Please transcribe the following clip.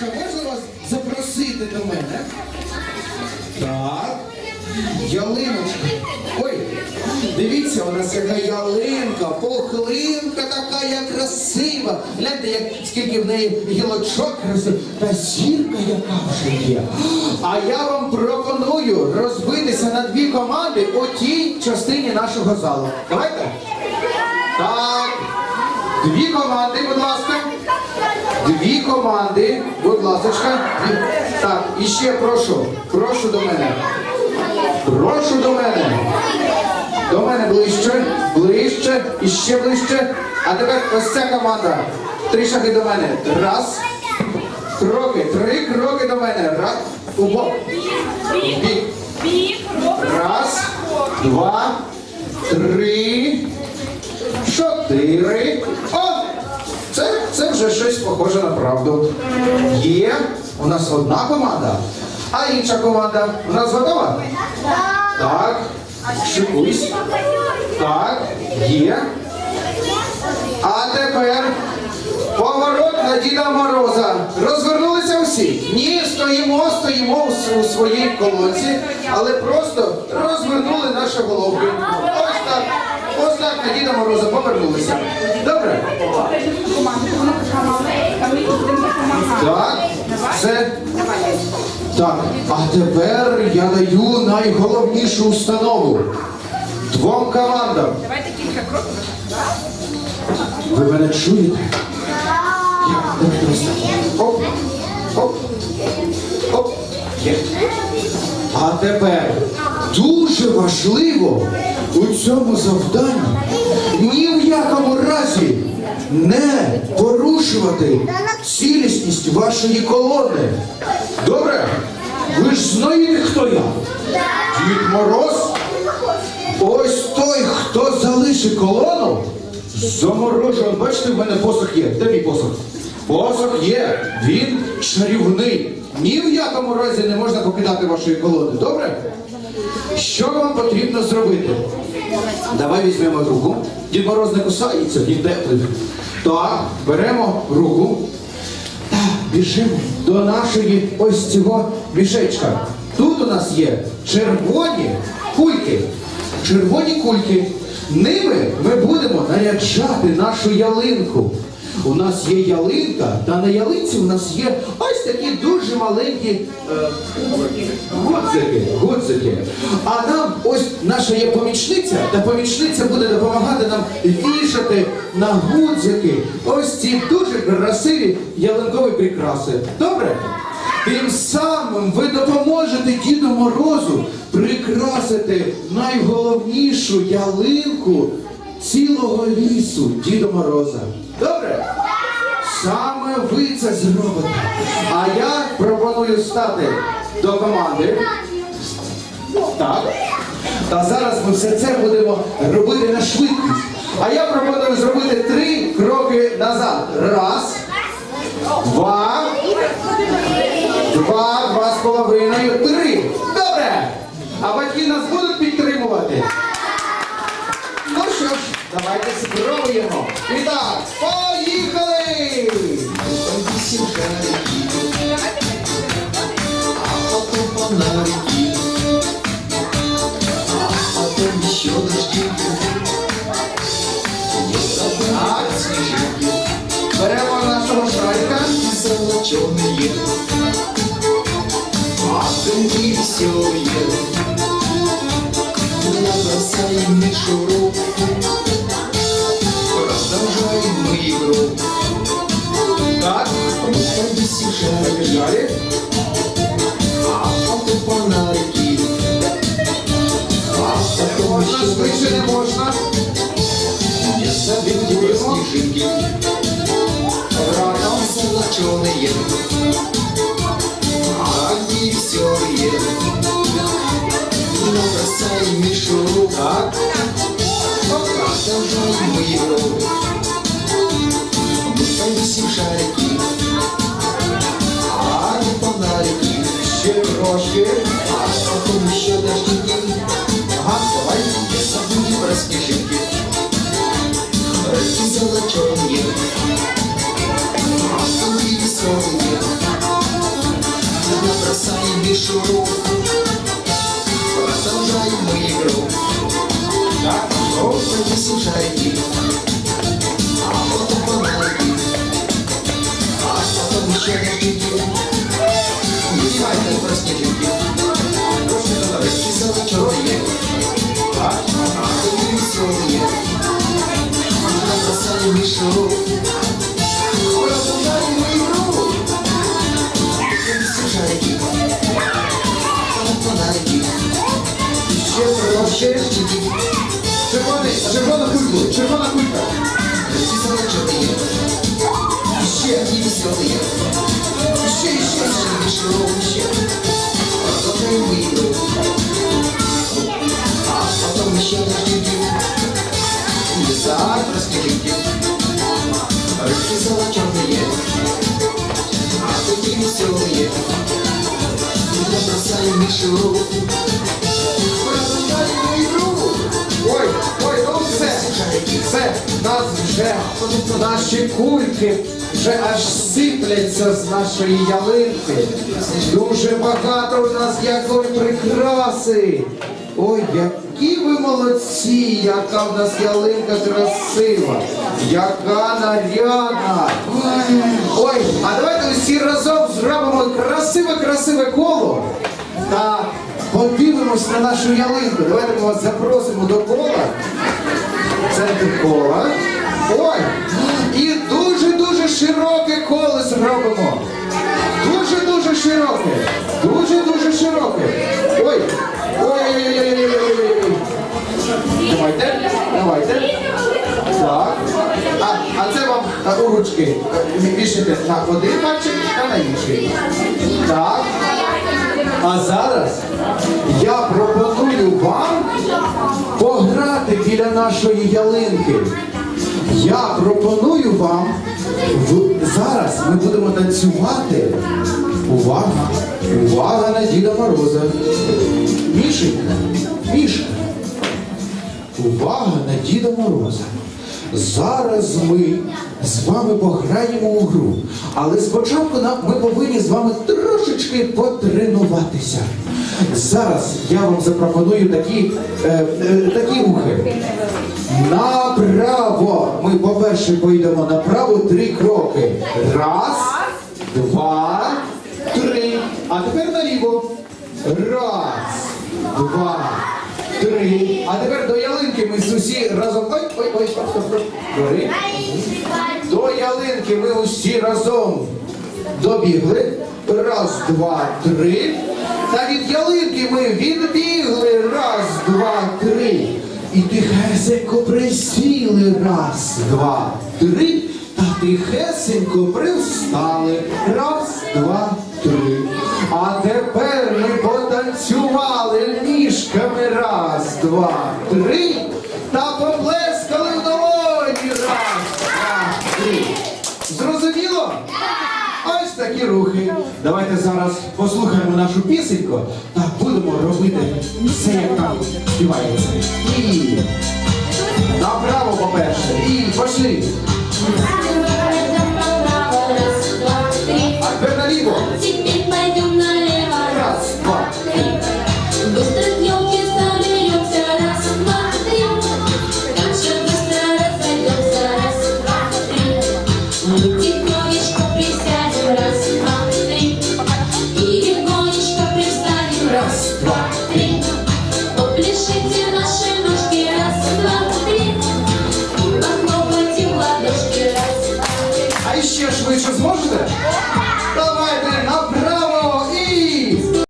Ялиночка, можна вас запросити до мене? Так. Ялиночка. Ой, дивіться, у нас яка ялинка, пухлинка така як красива. Гляньте, як скільки в неї гілочок красивих. Та зірка яка вже є. А я вам пропоную розбитися на дві команди у тій частині нашого залу. Давайте? Так. Дві команди, будь ласка. Дві команди, будь ласка. Так, і ще прошу, прошу до мене. Прошу до мене. До мене ближче, ближче і ще ближче. А тепер ось ця команда. Три шаги до мене. Раз. Кроки, три кроки до мене. Раз. У. Бік, Раз, два, три, чотири. О! Це, вже щось похоже на правду. Є у нас одна команда, а інша команда у нас готова? Так. Шикуйсь. Так, є. А тепер поворот на Діда Мороза. Розвернулися всі? Ні, стоїмо, стоїмо у своїй колонці, але просто розвернули наші головки. Ось так. Ось так на Діда Мороза повернулися. Добре? команду, вона допомагала, а ми будемо допомагати. Так, все. Так, а тепер я даю найголовнішу установу. Двом командам. Давайте кілька кроків. Ви мене чуєте? Я давайте ось так. Оп, оп, оп. Є. А тепер дуже важливо у цьому завданні ні в якому разі не порушувати цілісність вашої колони. Добре? Ж знаєте, хто я? Дід Мороз? Ось той, хто залишить колону, заморожує. Бачите, в мене посох є. Де мій посох? Посох є. Він чарівний. Ні в якому разі не можна покидати вашої колони. Добре? Що вам потрібно зробити? Давай візьмемо руку. Дід Мороз не кусається, він теплий. Так, беремо руку біжимо до нашої ось цього мішечка. Тут у нас є червоні кульки. Червоні кульки. Ними ми будемо наряджати нашу ялинку. У нас є ялинка, та на ялинці у нас є ось такі дуже маленькі е, гудзики. А нам ось наша є помічниця, та помічниця буде допомагати нам вішати на гудзики ось ці дуже красиві ялинкові прикраси. Добре? Тим самим ви допоможете Діду Морозу прикрасити найголовнішу ялинку цілого лісу Діда Мороза. Добре? Саме ви це зробите. А я пропоную стати до команди. Так. Та зараз ми все це будемо робити на швидкість. А я пропоную зробити три кроки назад. Раз, два, два, два з половиною, три. Добре. А батьки нас будуть підтримувати. Ну що ж, давайте спробуємо. І так, поїхали! А потом фонарики, а потом еще дождики. Не забудь Так. снежинки Беремо нашого шарика. и золоченые, а дымки веселые. Набросаем мишуру, Можна еще швидше не можна. Не забудьте снежинки, Рано. золоченые, а они веселые. Набросай мишуру, Так. продолжаем мы игру. Мы повесим шарики, а не фонарики, Ще трошки. Эти Принесем шарики, а потом фонарики, Ще проще. дождики. Червоний, червона кулька, червона кулька. Рыжие черные, еще они веселые. Еще, еще, еще, мишуру, еще. Продолжаем Ой, ой, ну все, нас вже, наші кульки вже аж сипляться з нашої ялинки. Дуже багато у нас якої прикраси. Ой, які ви молодці, яка в нас ялинка красива, яка нарядна. Ой, а давайте усі разом зробимо красиве-красиве коло та подивимось на нашу ялинку. Давайте ми вас запросимо до кола. Центр кола. Ой! І дуже-дуже широке коло зробимо. Дуже-дуже широке. Дуже-дуже широке. Ой! Ой-ой-ой-ой-ой-ой. Давайте, давайте. Так. А, а це вам у ручки е, вішайте на один пальчик та на інший. Так. А зараз я пропоную вам пограти біля нашої ялинки. Я пропоную вам зараз ми будемо танцювати. Увага! Увага на Діда Мороза. Мішенька, Мішка. Увага на Діда Мороза. Зараз ми з вами пограємо у гру. Але спочатку нам, ми повинні з вами трошечки потренуватися. Зараз я вам запропоную такі, е, е, такі рухи. Направо. Ми, по-перше, поїдемо направо три кроки. Раз, два, три. А тепер наліво. Раз, два, три. А тепер до ялинки ми усі разом. Ой, ой, ой. Гори. До ялинки ми усі разом добігли. Раз, два, три. Та від ялинки ми відбігли. Раз, два, три. І тихесенько присіли. Раз, два, три. Та тихесенько привстали. Раз, два, три. А тепер ми потанцювали ніжками. Раз, два, три. Та поплескали в долоні. Раз, два, три. Зрозуміло? Ось такі рухи. Давайте зараз послухаємо нашу пісеньку та будемо робити все, як там співається. І направо, по-перше. І пошли. А тепер наліво.